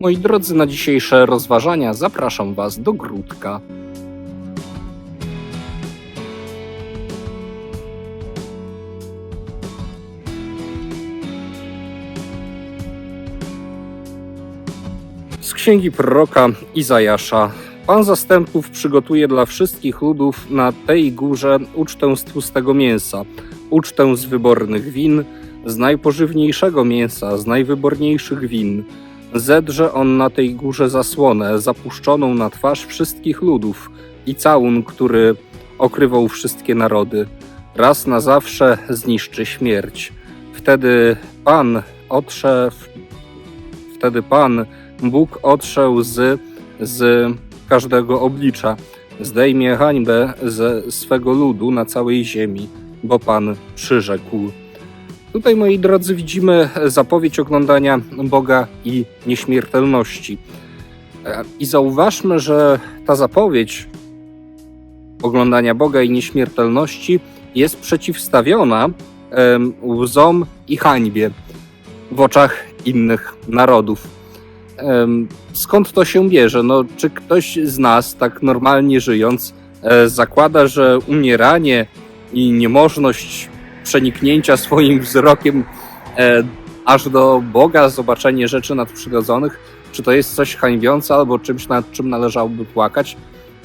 Moi drodzy, na dzisiejsze rozważania zapraszam Was do Gródka. Z księgi proroka Izajasza. Pan zastępów przygotuje dla wszystkich ludów na tej górze ucztę z tłustego mięsa, ucztę z wybornych win, z najpożywniejszego mięsa, z najwyborniejszych win. Zedrze on na tej górze zasłonę, zapuszczoną na twarz wszystkich ludów i całun, który okrywał wszystkie narody. Raz na zawsze zniszczy śmierć. Wtedy Pan otrze, wtedy Pan, Bóg otrze łzy z każdego oblicza, zdejmie hańbę ze swego ludu na całej ziemi, bo Pan przyrzekł. Tutaj, moi drodzy, widzimy zapowiedź oglądania Boga i nieśmiertelności. E, I zauważmy, że ta zapowiedź oglądania Boga i nieśmiertelności jest przeciwstawiona łzom i hańbie w oczach innych narodów. Skąd to się bierze? No, czy ktoś z nas, tak normalnie żyjąc, e, zakłada, że umieranie i niemożność przeniknięcia swoim wzrokiem e, aż do Boga, zobaczenie rzeczy nadprzyrodzonych, czy to jest coś hańbiące albo czymś, nad czym należałoby płakać?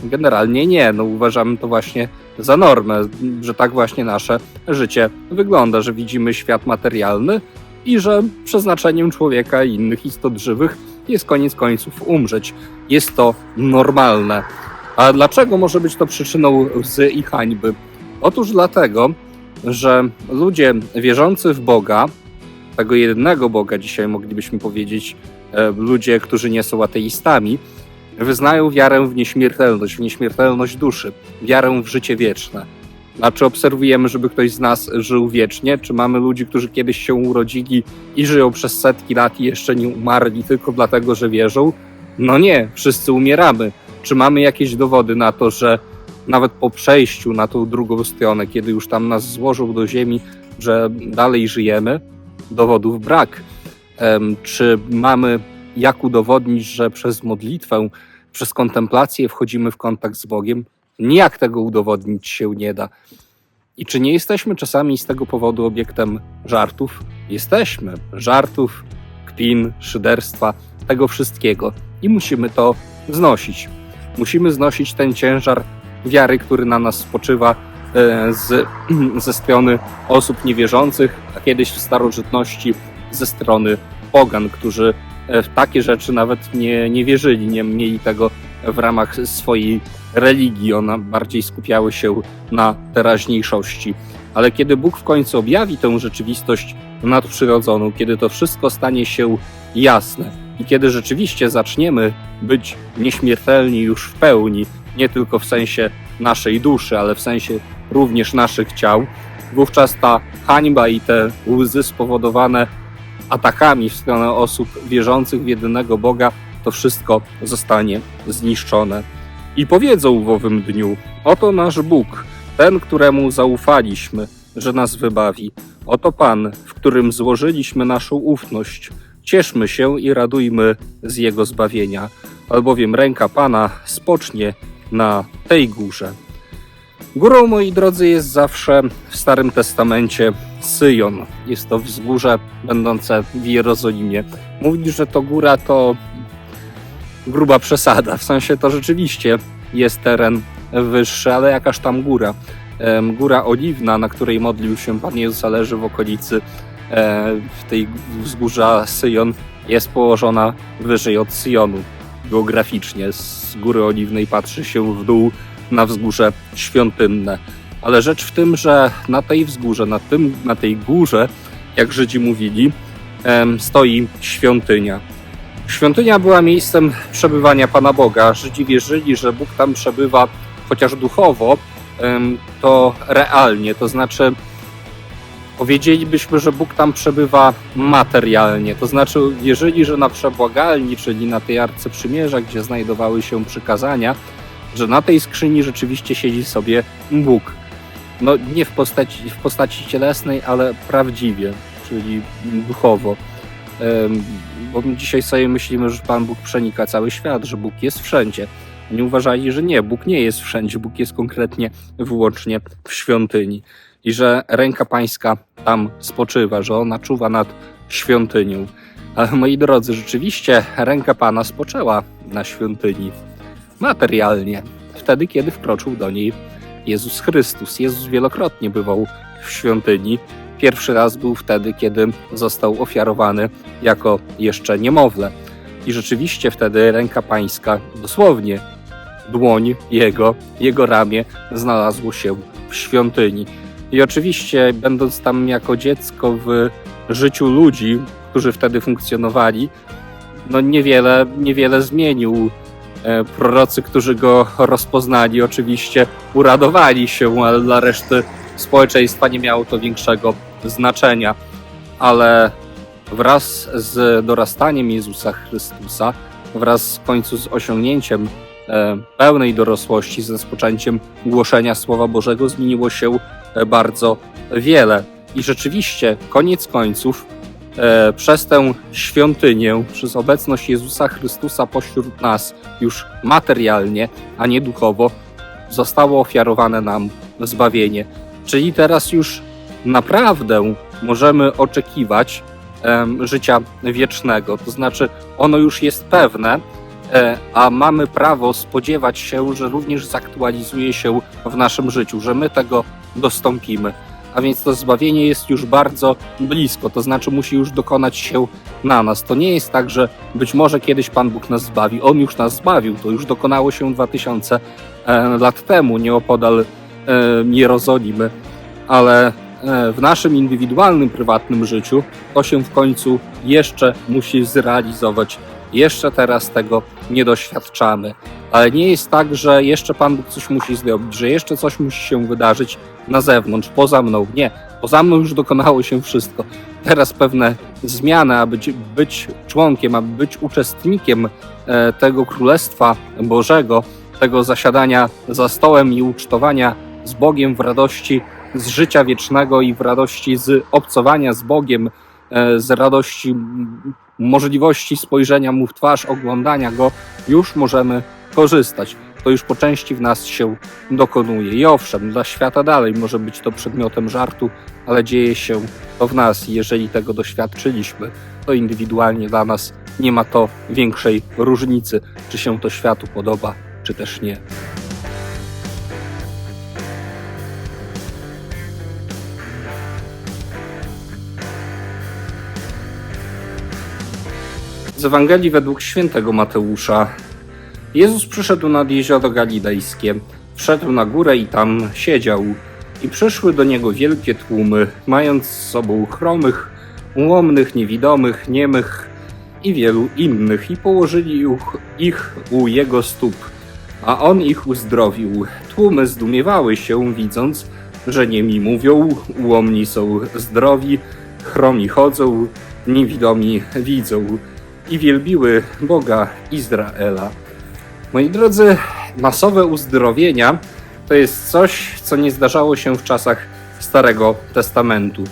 Generalnie nie. No, uważamy to właśnie za normę, że tak właśnie nasze życie wygląda, że widzimy świat materialny i że przeznaczeniem człowieka i innych istot żywych jest koniec końców umrzeć. Jest to normalne. A dlaczego może być to przyczyną łzy i hańby? Otóż dlatego, że ludzie wierzący w Boga, tego jednego Boga dzisiaj moglibyśmy powiedzieć, e, ludzie, którzy nie są ateistami, wyznają wiarę w nieśmiertelność, w nieśmiertelność duszy, wiarę w życie wieczne. A czy obserwujemy, żeby ktoś z nas żył wiecznie? Czy mamy ludzi, którzy kiedyś się urodzili i żyją przez setki lat i jeszcze nie umarli tylko dlatego, że wierzą? No nie, wszyscy umieramy. Czy mamy jakieś dowody na to, że nawet po przejściu na tą drugą stronę, kiedy już tam nas złożą do ziemi, że dalej żyjemy? Dowodów brak. Czy mamy jak udowodnić, że przez modlitwę, przez kontemplację wchodzimy w kontakt z Bogiem? Nijak tego udowodnić się nie da. I czy nie jesteśmy czasami z tego powodu obiektem żartów? Jesteśmy. Żartów, kpin, szyderstwa, tego wszystkiego. I musimy to znosić. Musimy znosić ten ciężar wiary, który na nas spoczywa e, z, ze strony osób niewierzących, a kiedyś w starożytności ze strony pogan, którzy e, w takie rzeczy nawet nie, nie wierzyli, nie mieli tego w ramach swojej religii. One bardziej skupiały się na teraźniejszości. Ale kiedy Bóg w końcu objawi tę rzeczywistość nadprzyrodzoną, kiedy to wszystko stanie się jasne i kiedy rzeczywiście zaczniemy być nieśmiertelni już w pełni, nie tylko w sensie naszej duszy, ale w sensie również naszych ciał, wówczas ta hańba i te łzy spowodowane atakami w stronę osób wierzących w jedynego Boga, to wszystko zostanie zniszczone. I powiedzą w owym dniu: Oto nasz Bóg, ten, któremu zaufaliśmy, że nas wybawi. Oto Pan, w którym złożyliśmy naszą ufność. Cieszmy się i radujmy z Jego zbawienia, albowiem ręka Pana spocznie na tej górze. Górą, moi drodzy, jest zawsze w Starym Testamencie Syjon. Jest to wzgórze będące w Jerozolimie. Mówić, że to góra to gruba przesada. W sensie to rzeczywiście jest teren wyższy, ale jakaż tam góra. Góra Oliwna, na której modlił się Pan Jezus, leży w okolicy e, w tej wzgórza Syjon, jest położona wyżej od Syjonu. Geograficznie z Góry Oliwnej patrzy się w dół na wzgórze świątynne. Ale rzecz w tym, że na tej wzgórze, na, tym, na tej górze, jak Żydzi mówili, stoi świątynia. Świątynia była miejscem przebywania Pana Boga. Żydzi wierzyli, że Bóg tam przebywa chociaż duchowo, to realnie, to znaczy powiedzielibyśmy, że Bóg tam przebywa materialnie, to znaczy wierzyli, że na przebłagalni, czyli na tej Arce Przymierza, gdzie znajdowały się przykazania, że na tej skrzyni rzeczywiście siedzi sobie Bóg. No nie w postaci, w postaci cielesnej, ale prawdziwie, czyli duchowo. Bo my dzisiaj sobie myślimy, że Pan Bóg przenika cały świat, że Bóg jest wszędzie. Nie uważali, że nie, Bóg nie jest wszędzie, Bóg jest konkretnie, wyłącznie w świątyni. I że ręka Pańska tam spoczywa, że ona czuwa nad świątynią. Ale moi drodzy, rzeczywiście ręka Pana spoczęła na świątyni materialnie, wtedy kiedy wkroczył do niej Jezus Chrystus. Jezus wielokrotnie bywał w świątyni. Pierwszy raz był wtedy, kiedy został ofiarowany jako jeszcze niemowlę. I rzeczywiście wtedy ręka pańska, dosłownie dłoń jego, jego ramię znalazło się w świątyni. I oczywiście, będąc tam jako dziecko w życiu ludzi, którzy wtedy funkcjonowali, no niewiele, niewiele zmienił. E, Prorocy, którzy go rozpoznali, oczywiście uradowali się, ale dla reszty społeczeństwa nie miało to większego znaczenia. Ale wraz z dorastaniem Jezusa Chrystusa, wraz w końcu z osiągnięciem e, pełnej dorosłości, z rozpoczęciem głoszenia Słowa Bożego, zmieniło się bardzo wiele. I rzeczywiście, koniec końców, e, przez tę świątynię, przez obecność Jezusa Chrystusa pośród nas, już materialnie, a nie duchowo, zostało ofiarowane nam zbawienie. Czyli teraz już naprawdę możemy oczekiwać życia wiecznego. To znaczy, ono już jest pewne, e, a mamy prawo spodziewać się, że również zaktualizuje się w naszym życiu, że my tego dostąpimy. A więc to zbawienie jest już bardzo blisko, to znaczy musi już dokonać się na nas. To nie jest tak, że być może kiedyś Pan Bóg nas zbawi. On już nas zbawił, to już dokonało się 2000 e, lat temu, nieopodal e, Jerozolimy, ale e, w naszym indywidualnym, prywatnym życiu to się w końcu jeszcze musi zrealizować. Jeszcze teraz tego nie doświadczamy. Ale nie jest tak, że jeszcze Pan Bóg coś musi zrobić, że jeszcze coś musi się wydarzyć na zewnątrz, poza mną. Nie, poza mną już dokonało się wszystko. Teraz pewne zmiany, aby być, członkiem, aby być uczestnikiem e, tego Królestwa Bożego, tego zasiadania za stołem i ucztowania z Bogiem w radości z życia wiecznego i w radości z obcowania z Bogiem, z radości możliwości spojrzenia Mu w twarz, oglądania Go, już możemy korzystać. To już po części w nas się dokonuje. I owszem, dla świata dalej może być to przedmiotem żartu, ale dzieje się to w nas. Jeżeli tego doświadczyliśmy, to indywidualnie dla nas nie ma to większej różnicy, czy się to światu podoba, czy też nie. Z Ewangelii według świętego Mateusza. Jezus przyszedł nad jezioro Galilejskie, wszedł na górę i tam siedział. I przyszły do niego wielkie tłumy, mając z sobą chromych, ułomnych, niewidomych, niemych i wielu innych, i położyli ich, u jego stóp, a on ich uzdrowił. Tłumy zdumiewały się, widząc, że niemi mówią, ułomni są zdrowi, chromi chodzą, niewidomi widzą i wielbiły Boga Izraela. Moi drodzy, masowe uzdrowienia to jest coś, co nie zdarzało się w czasach Starego Testamentu.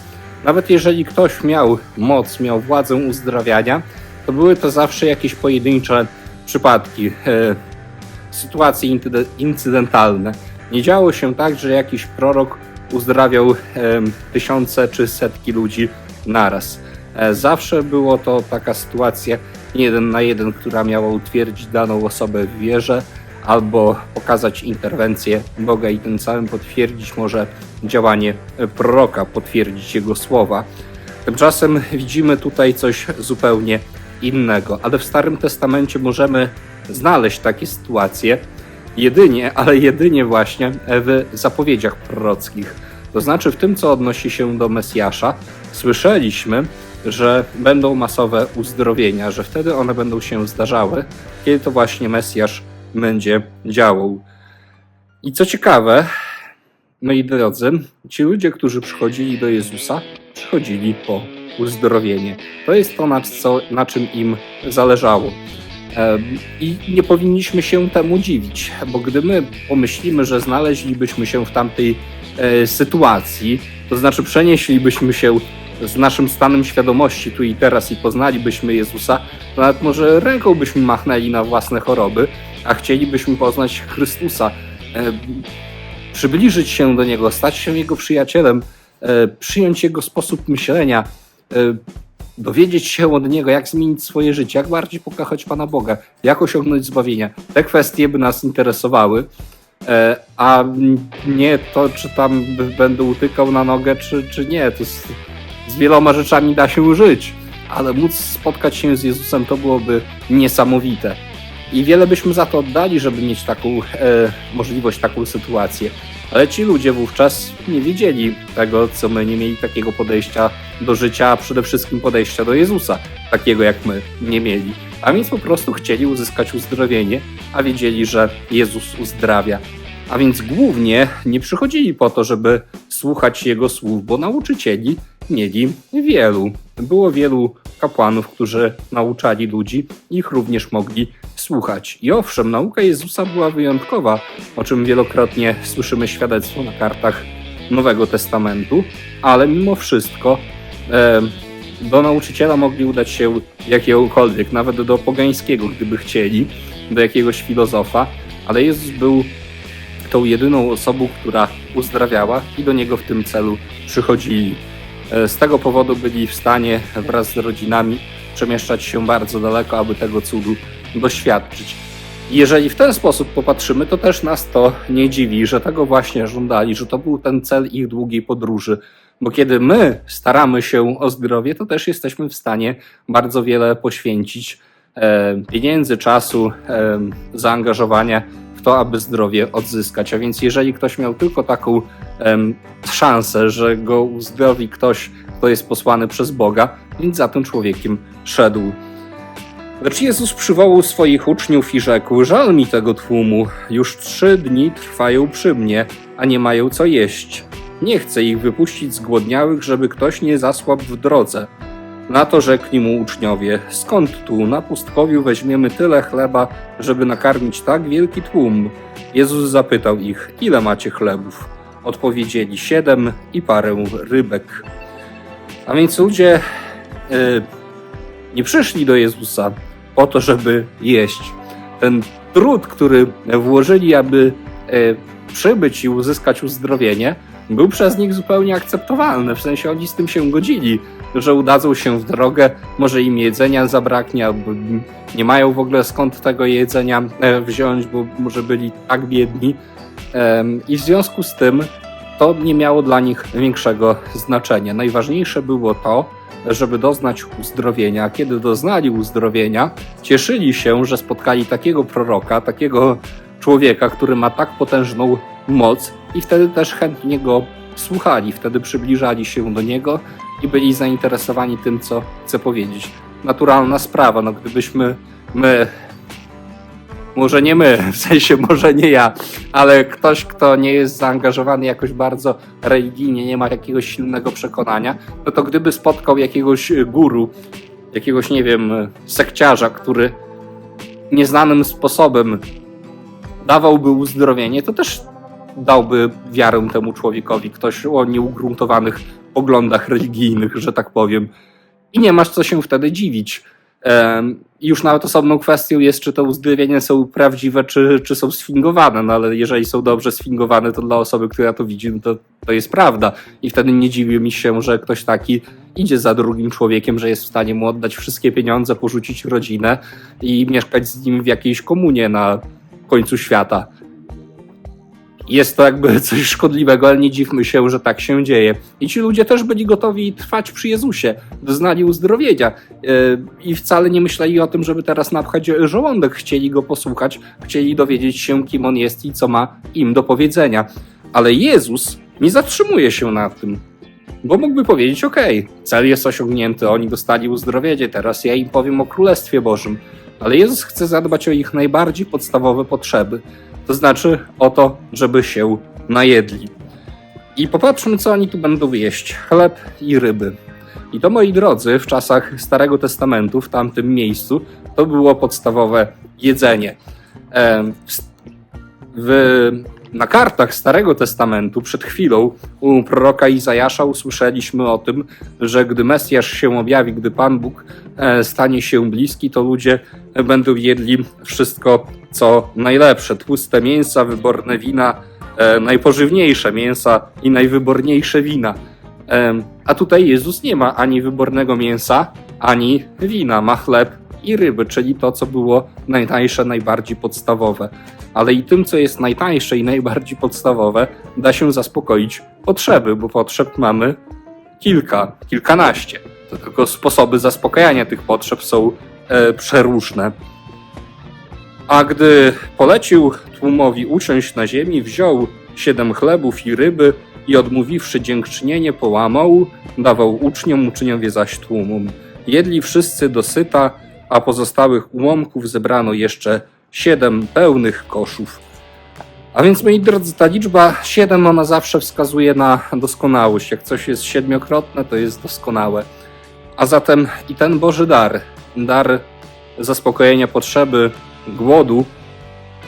Nawet jeżeli ktoś miał moc, miał władzę uzdrawiania, to były to zawsze jakieś pojedyncze przypadki, e, sytuacje incyde- incydentalne. Nie działo się tak, że jakiś prorok uzdrawiał e, tysiące czy setki ludzi naraz. E, Zawsze było to taka sytuacja jeden na jeden, która miała utwierdzić daną osobę w wierze albo pokazać interwencję Boga i tym samym potwierdzić może działanie proroka, potwierdzić jego słowa. Tymczasem widzimy tutaj coś zupełnie innego, ale w Starym Testamencie możemy znaleźć takie sytuacje jedynie, ale jedynie właśnie w zapowiedziach prorockich. To znaczy w tym, co odnosi się do Mesjasza, słyszeliśmy, że będą masowe uzdrowienia, że wtedy one będą się zdarzały, kiedy to właśnie Mesjasz będzie działał. I co ciekawe, moi drodzy, ci ludzie, którzy przychodzili do Jezusa, przychodzili po uzdrowienie. To jest to, na, co, na czym im zależało. I nie powinniśmy się temu dziwić, bo gdy my pomyślimy, że znaleźlibyśmy się w tamtej e, sytuacji, to znaczy przenieślibyśmy się z naszym stanem świadomości tu i teraz i poznalibyśmy Jezusa, to nawet może ręką byśmy machnęli na własne choroby, a chcielibyśmy poznać Chrystusa, e, przybliżyć się do Niego, stać się Jego przyjacielem, e, przyjąć Jego sposób myślenia, e, dowiedzieć się od Niego, jak zmienić swoje życie, jak bardziej pokochać Pana Boga, jak osiągnąć zbawienie. Te kwestie by nas interesowały, e, a nie to, czy tam będę utykał na nogę, czy, czy nie. To z, z wieloma rzeczami da się żyć, ale móc spotkać się z Jezusem to byłoby niesamowite. I wiele byśmy za to oddali, żeby mieć taką e, możliwość, taką sytuację. Ale ci ludzie wówczas nie wiedzieli tego, co my, nie mieli takiego podejścia do życia, a przede wszystkim podejścia do Jezusa, takiego jak my nie mieli. A więc po prostu chcieli uzyskać uzdrowienie, a wiedzieli, że Jezus uzdrawia. A więc głównie nie przychodzili po to, żeby słuchać Jego słów, bo nauczycieli mieli wielu. Było wielu kapłanów, którzy nauczali ludzi, ich również mogli słuchać. I owszem, nauka Jezusa była wyjątkowa, o czym wielokrotnie słyszymy świadectwo na kartach Nowego Testamentu, ale mimo wszystko do nauczyciela mogli udać się jakiegokolwiek, nawet do pogańskiego, gdyby chcieli, do jakiegoś filozofa, ale Jezus był tą jedyną osobą, która uzdrawiała i do niego w tym celu przychodzili. E, Z tego powodu byli w stanie wraz z rodzinami przemieszczać się bardzo daleko, aby tego cudu doświadczyć. Jeżeli w ten sposób popatrzymy, to też nas to nie dziwi, że tego właśnie żądali, że to był ten cel ich długiej podróży. Bo kiedy my staramy się o zdrowie, to też jesteśmy w stanie bardzo wiele poświęcić e, pieniędzy, czasu, e, zaangażowania to, aby zdrowie odzyskać. A więc jeżeli ktoś miał tylko taką em, szansę, że go uzdrowi ktoś, kto jest posłany przez Boga, więc za tym człowiekiem szedł. Lecz Jezus przywołał swoich uczniów i rzekł: Żal mi tego tłumu, już trzy dni trwają przy mnie, a nie mają co jeść. Nie chcę ich wypuścić zgłodniałych, żeby ktoś nie zasłabł w drodze. Na to rzekli mu uczniowie: Skąd tu na pustkowiu weźmiemy tyle chleba, żeby nakarmić tak wielki tłum? Jezus zapytał ich: Ile macie chlebów? Odpowiedzieli: Siedem i parę rybek. A więc ludzie y, nie przyszli do Jezusa po to, żeby jeść. Ten trud, który włożyli, aby e, przybyć i uzyskać uzdrowienie, był przez nich zupełnie akceptowalny. W sensie oni z tym się godzili, że udadzą się w drogę, może im jedzenia zabraknie, albo nie mają w ogóle skąd tego jedzenia e, wziąć, bo może byli tak biedni. I w związku z tym to nie miało dla nich większego znaczenia. Najważniejsze było to, żeby doznać uzdrowienia. Kiedy doznali uzdrowienia, cieszyli się, że spotkali takiego proroka, takiego człowieka, który ma tak potężną moc, i wtedy też chętnie go słuchali, wtedy przybliżali się do niego i byli zainteresowani tym, co chce powiedzieć. Naturalna sprawa, no gdybyśmy my może nie my, w sensie może nie ja, ale ktoś, kto nie jest zaangażowany jakoś bardzo religijnie, nie ma jakiegoś silnego przekonania, no to gdyby spotkał jakiegoś guru, jakiegoś, nie wiem, sekciarza, który nieznanym sposobem dawałby uzdrowienie, to też dałby wiarę temu człowiekowi, ktoś o nieugruntowanych poglądach religijnych, że tak powiem. I nie masz co się wtedy dziwić. Już nawet osobną kwestią jest, czy to uzdrowienia są prawdziwe, czy, czy są sfingowane. No ale jeżeli są dobrze sfingowane, to dla osoby, która to widzi, no to, to jest prawda. I wtedy nie dziwi mi się, że ktoś taki idzie za drugim człowiekiem, że jest w stanie mu oddać wszystkie pieniądze, porzucić rodzinę i mieszkać z nim w jakiejś komunie na końcu świata. Jest to jakby coś szkodliwego, ale nie dziwmy się, że tak się dzieje. I ci ludzie też byli gotowi trwać przy Jezusie, doznali uzdrowienia yy, i wcale nie myśleli o tym, żeby teraz napchać żołądek. Chcieli go posłuchać, chcieli dowiedzieć się, kim on jest i co ma im do powiedzenia. Ale Jezus nie zatrzymuje się na tym. Bo mógłby powiedzieć: OK, cel jest osiągnięty, oni dostali uzdrowienie, teraz ja im powiem o Królestwie Bożym. Ale Jezus chce zadbać o ich najbardziej podstawowe potrzeby. To znaczy o to, żeby się najedli. I popatrzmy, co oni tu będą jeść: chleb i ryby. I to, moi drodzy, w czasach Starego Testamentu, w tamtym miejscu, to było podstawowe jedzenie. W Na kartach Starego Testamentu przed chwilą u proroka Izajasza usłyszeliśmy o tym, że gdy Mesjasz się objawi, gdy Pan Bóg e, stanie się bliski, to ludzie będą jedli wszystko, co najlepsze. Tłuste mięsa, wyborne wina, e, najpożywniejsze mięsa i najwyborniejsze wina. Em, A tutaj Jezus nie ma ani wybornego mięsa, ani wina. Ma chleb i ryby, czyli to, co było najtańsze, najbardziej podstawowe. Ale i tym, co jest najtańsze i najbardziej podstawowe, da się zaspokoić potrzeby, bo potrzeb mamy kilka, kilkanaście. To tylko sposoby zaspokajania tych potrzeb są e, przeróżne. A gdy polecił tłumowi usiąść na ziemi, wziął siedem chlebów i ryby i odmówiwszy dziękczynienie, połamał, dawał uczniom, uczniowie zaś tłumom. Jedli wszyscy dosyta, a pozostałych ułomków zebrano jeszcze siedem pełnych koszów. A więc, moi drodzy, ta liczba 7 ona zawsze wskazuje na doskonałość. Jak coś jest siedmiokrotne, to jest doskonałe. A zatem i ten Boży dar, dar zaspokojenia potrzeby głodu,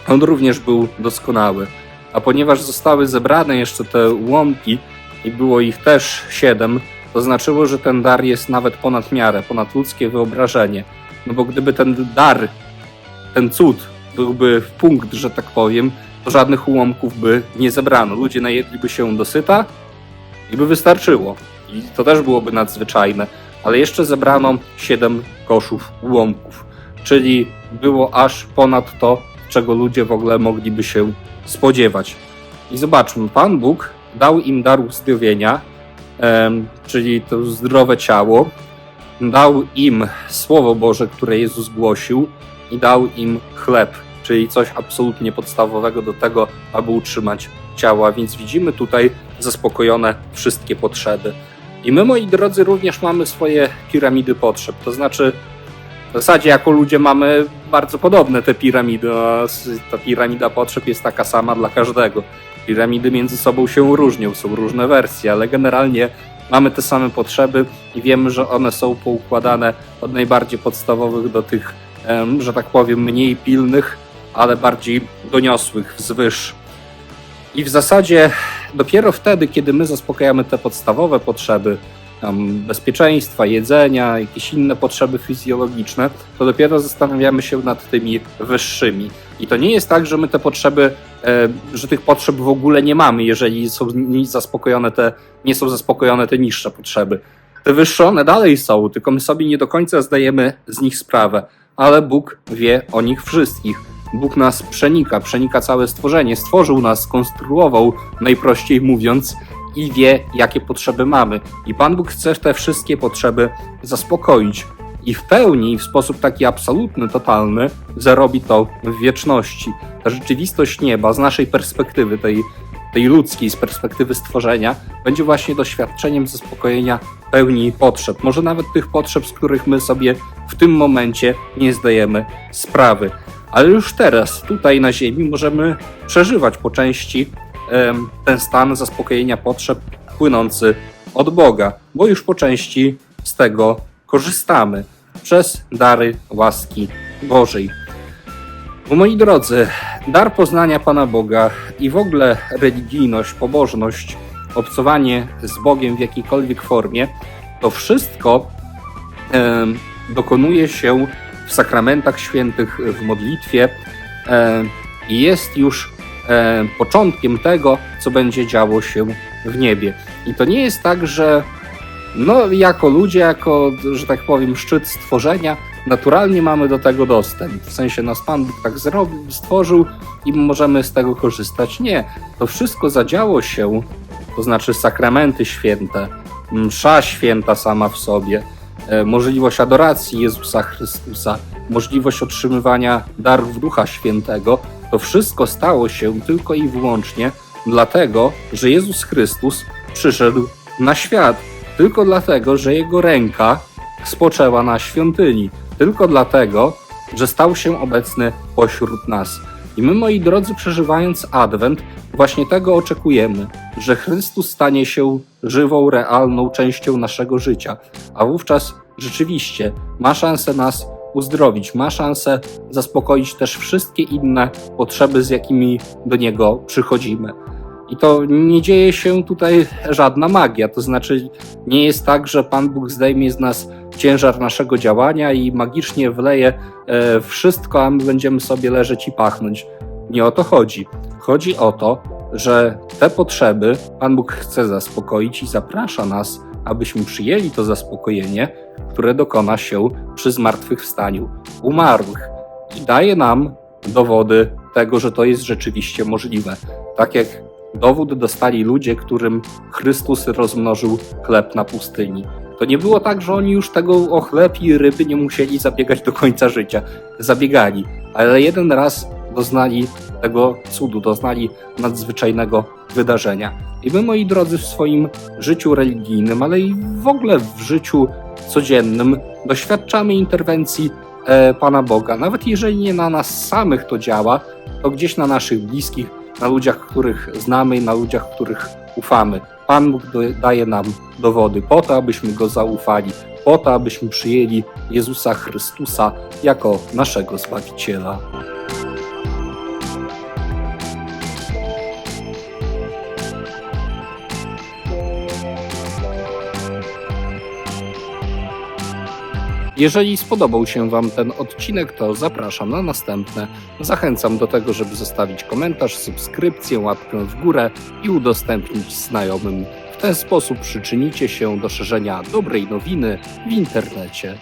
on również był doskonały. A ponieważ zostały zebrane jeszcze te ułomki i było ich też siedem, to znaczyło, że ten dar jest nawet ponad miarę, ponad ludzkie wyobrażenie. No bo gdyby ten dar, ten cud byłby w punkt, że tak powiem, to żadnych ułomków by nie zebrano. Ludzie najedliby się dosyta i by wystarczyło. I to też byłoby nadzwyczajne. Ale jeszcze zebrano siedem koszów ułomków, czyli było aż ponad to, czego ludzie w ogóle mogliby się spodziewać. I zobaczmy, Pan Bóg dał im dar uzdrowienia, czyli to zdrowe ciało, dał im Słowo Boże, które Jezus głosił, i dał im chleb, czyli coś absolutnie podstawowego do tego, aby utrzymać ciało. A więc widzimy tutaj zaspokojone wszystkie potrzeby. I my, moi drodzy, również mamy swoje piramidy potrzeb. To znaczy, w zasadzie jako ludzie mamy bardzo podobne te piramidy. s- Ta piramida potrzeb jest taka sama dla każdego. Piramidy między sobą się różnią, są różne wersje, ale generalnie mamy te same potrzeby i wiemy, że one są poukładane od najbardziej podstawowych do tych, że tak powiem, mniej pilnych, ale bardziej doniosłych wzwyż. I w zasadzie dopiero wtedy, kiedy my zaspokajamy te podstawowe potrzeby, bezpieczeństwa, jedzenia, jakieś inne potrzeby fizjologiczne, to dopiero zastanawiamy się nad tymi wyższymi. I to nie jest tak, że my te potrzeby, e, że tych potrzeb w ogóle nie mamy, jeżeli są zaspokojone te, nie są zaspokojone te niższe potrzeby. Te wyższe one dalej są, tylko my sobie nie do końca zdajemy z nich sprawę, ale Bóg wie o nich wszystkich. Bóg nas przenika, przenika całe stworzenie, stworzył nas, skonstruował, najprościej mówiąc, i wie, jakie potrzeby mamy. I Pan Bóg chce te wszystkie potrzeby zaspokoić. I w pełni, w sposób taki absolutny, totalny, zarobi to w wieczności. Ta rzeczywistość nieba z naszej perspektywy, tej, tej ludzkiej, z perspektywy stworzenia, będzie właśnie doświadczeniem zaspokojenia pełni potrzeb. Może nawet tych potrzeb, z których my sobie w tym momencie nie zdajemy sprawy. Ale już teraz, tutaj na Ziemi, możemy przeżywać po części ten stan zaspokojenia potrzeb płynący od Boga, bo już po części z tego korzystamy przez dary łaski Bożej. Bo moi drodzy, dar poznania Pana Boga i w ogóle religijność, pobożność, obcowanie z Bogiem w jakiejkolwiek formie, to wszystko em, dokonuje się w sakramentach świętych, w modlitwie i jest już e, początkiem tego, co będzie działo się w niebie. I to nie jest tak, że no, jako ludzie, jako, że tak powiem, szczyt stworzenia, naturalnie mamy do tego dostęp. W sensie nas Pan Bóg tak zrobił, stworzył i możemy z tego korzystać. Nie, to wszystko zadziało się, to znaczy sakramenty święte, msza święta sama w sobie, e, możliwość adoracji Jezusa Chrystusa, możliwość otrzymywania darów Ducha Świętego, to wszystko stało się tylko i wyłącznie dlatego, że Jezus Chrystus przyszedł na świat. Tylko dlatego, że Jego ręka spoczęła na świątyni. Tylko dlatego, że stał się obecny pośród nas. I my, moi drodzy, przeżywając Adwent, właśnie tego oczekujemy, że Chrystus stanie się żywą, realną częścią naszego życia, a wówczas rzeczywiście ma szansę nas uzdrowić, ma szansę zaspokoić też wszystkie inne potrzeby, z jakimi do niego przychodzimy. I to nie dzieje się tutaj żadna magia, to znaczy nie jest tak, że Pan Bóg zdejmie z nas ciężar naszego działania i magicznie wleje e, wszystko, a my będziemy sobie leżeć i pachnąć. Nie o to chodzi. Chodzi o to, że te potrzeby Pan Bóg chce zaspokoić i zaprasza nas, abyśmy przyjęli to zaspokojenie, które dokona się przy zmartwychwstaniu umarłych. I daje nam dowody tego, że to jest rzeczywiście możliwe. Tak jak dowód dostali ludzie, którym Chrystus rozmnożył chleb na pustyni. To nie było tak, że oni już tego o chleb i ryby nie musieli zabiegać do końca życia. Zabiegali, ale jeden raz doznali tego cudu, doznali nadzwyczajnego wydarzenia. I my, moi drodzy, w swoim życiu religijnym, ale i w ogóle w życiu codziennym doświadczamy interwencji e, Pana Boga. Nawet jeżeli nie na nas samych to działa, to gdzieś na naszych bliskich, na ludziach, których znamy i na ludziach, których ufamy. Pan Bóg daje nam dowody po to, abyśmy Go zaufali, po to, abyśmy przyjęli Jezusa Chrystusa jako naszego Zbawiciela. Jeżeli spodobał się Wam ten odcinek, to zapraszam na następne. Zachęcam do tego, żeby zostawić komentarz, subskrypcję, łapkę w górę i udostępnić znajomym. W ten sposób przyczynicie się do szerzenia dobrej nowiny w internecie.